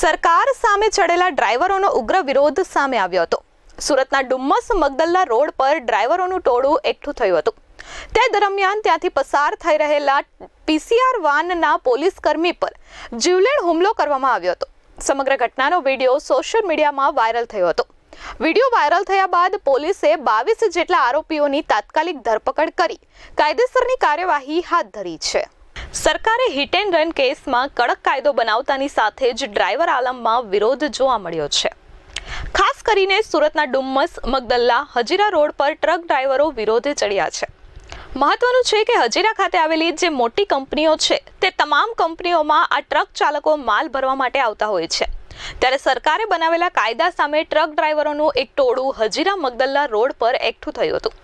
સરકાર સામે ચડેલા ડ્રાઈવરોનો ઉગ્ર વિરોધ સામે આવ્યો હતો. સુરતના ડુમ્મસ મગદલ્લા રોડ પર ડ્રાઈવરોનું ટોળું એકઠું થયું હતું. તે દરમિયાન ત્યાંથી પસાર થઈ રહેલા પીસીઆર વાનના પોલીસ કર્મી પર જીવલેણ હુમલો કરવામાં આવ્યો હતો. સમગ્ર ઘટનાનો વીડિયો સોશિયલ મીડિયામાં વાયરલ થયો હતો. વીડિયો વાયરલ થયા બાદ પોલીસે બાવીસ જેટલા આરોપીઓની તાત્કાલિક ધરપકડ કરી કાયદેસરની કાર્યવાહી હાથ ધરી છે. સરકારે હિટ એન્ડ રન કેસમાં કડક કાયદો બનાવતાની સાથે જ ડ્રાઈવર આલમમાં વિરોધ જોવા મળ્યો છે. ખાસ કરીને સુરતના ડુમ્મસ, મગદલ્લા, હજીરા રોડ પર ટ્રક ડ્રાઈવરો વિરોધે ચડ્યા છે. મહત્વનું છે કે હજીરા ખાતે આવેલી જે મોટી કંપનીઓ છે, તે તમામ કંપનીઓમાં આ ટ્રક ચાલકો માલ ભરવા માટે આવતા હોય છે. ત્યારે સરકારે બનાવેલા કાયદા સામે ટ્રક ડ્રાઈવરોનું એક ટોળું હજીરા મગદલ્લા રોડ પર એકઠું થયું હતું.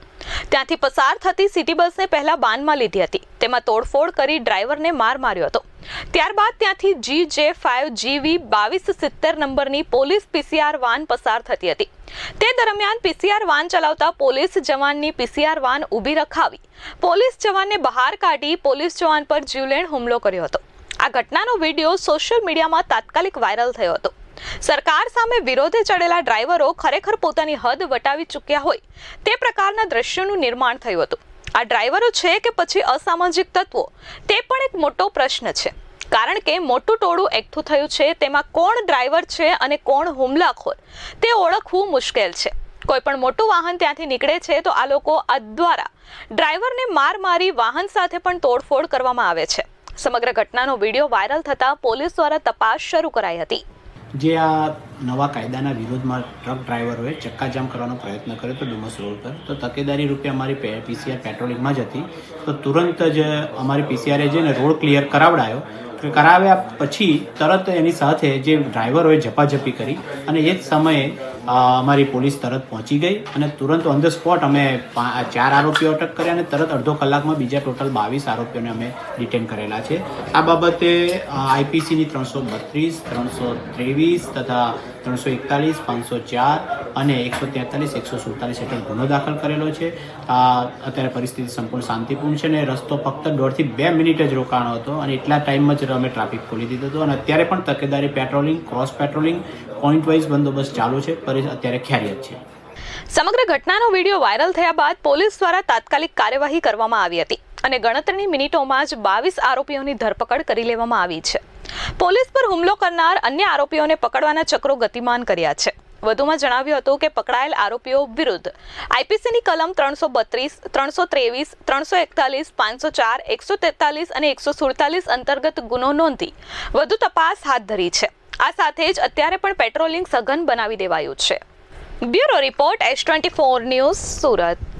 ત્યાંથી પસાર થતી સિટી બસને પહેલા બાનમાં લીધી હતી. તેમાં તોડફોડ કરી ડ્રાઈવરને માર માર્યો હતો. ત્યારબાદ ત્યાંથી જી જે ફાઇવ જીવી બાવીસ સિત્તેર નંબરની પોલીસ પીસીઆર વાન પસાર થતી હતી. તે દરમિયાન પીસીઆર વાન ચલાવતા પોલીસ જવાનની પીસીઆર વાન ઊભી રખાવી, પોલીસ જવાનને બહાર કાઢી પોલીસ જવાન પર જીવલેણ હુમલો કર્યો હતો. આ ઘટનાનો વીડિયો સોશિયલ મીડિયામાં તાત્કાલિક વાયરલ થયો હતો. સરકાર સામે વિરોધે ચડેલા ડ્રાઈવરો ખરેખર પોતાની હદ વટાવી ચૂક્યા હોય તે પ્રકારના દ્રશ્યોનું નિર્માણ થયું હતું. આ ડ્રાઈવરો છે કે પછી અસામાજિક તત્વો? તે પણ એક મોટો પ્રશ્ન છે. કારણ કે મોટું ટોળું એકઠું થયું છે, તેમાં કોણ ડ્રાઈવર છે અને કોણ હુમલાખોર? તે ઓળખવું મુશ્કેલ છે. કોઈ પણ મોટું વાહન ત્યાંથી નીકળે છે તો આ લોકો આ દ્વારા ડ્રાઈવરને માર મારી વાહન સાથે પણ તોડફોડ કરવામાં આવે છે. સમગ્ર ઘટનાનો વીડિયો વાયરલ થતાં પોલીસ દ્વારા તપાસ શરૂ કરાઈ હતી. જે આ નવા કાયદાના વિરોધમાં ટ્રક ડ્રાઈવરોએ ચક્કાજામ કરવાનો પ્રયત્ન કર્યો હતો ડુમસ રોડ પર. તો તકેદારી રૂપે અમારી પીસીઆર પેટ્રોલિંગમાં જ હતી. તો તુરંત જ અમારી પીસીઆરે જઈને રોડ ક્લિયર કરાવડાયો. કરાવ્યા પછી તરત એની સાથે જે ડ્રાઈવરોએ ઝપાઝપી કરી અને એ જ સમયે અમારી પોલીસ તરત પહોંચી ગઈ અને તુરંત ઓન ધ સ્પોટ અમે ચાર આરોપીઓ અટક કર્યા અને તરત અડધો કલાકમાં બીજા ટોટલ બાવીસ આરોપીઓને અમે ડિટેન કરેલા છે. આ બાબતે આઈપીસીની ત્રણસો બત્રીસ, ત્રણસો ત્રેવીસ તથા ત્રણસો એકતાલીસ, પાંચસો ચાર અને એકસો તેતાલીસ, એકસો સુડતાલીસ હેઠળ ગુનો દાખલ કરેલો છે. અત્યારે પરિસ્થિતિ સંપૂર્ણ શાંતિપૂર્ણ છે અને રસ્તો ફક્ત દોઢથી બે મિનિટ જ રોકાણો હતો અને એટલા ટાઈમમાં જ અમે ટ્રાફિક ખોલી દીધો હતો અને અત્યારે પણ તકેદારી patrolling cross patrolling point wise બંદોબસ્ત ચાલુ છે. પર અત્યારે ખ્યાલિયત છે. સમગ્ર ઘટનાનો વીડિયો વાયરલ થયા બાદ પોલીસ દ્વારા તાત્કાલિક કાર્યવાહી કરવામાં આવી હતી અને ગણતરીની મિનિટોમાં જ બાવીસ આરોપીઓની ધરપકડ કરી લેવામાં આવી છે. પોલીસ પર હુમલો કરનાર અન્ય આરોપીઓને પકડવાના ચક્રો ગતિમાન કર્યા છે. વધુમાં જણાવ્યું હતું કે પકડાયેલ આરોપીઓ વિરુદ્ધ આઈપીસીની કલમ ત્રણસો બત્રીસ, ત્રણસો ત્રેવીસ, ત્રણસો એકતાલીસ, પાંચસો ચાર, એકસો તેતાલીસ અને એકસો સુડતાલીસ અંતર્ગત ગુનો નોંધી વધુ તપાસ હાથ ધરી છે. આ સાથે જ અત્યારે પણ પેટ્રોલિંગ સઘન બનાવી દેવાયું છે. Bureau report S twenty four news Surat.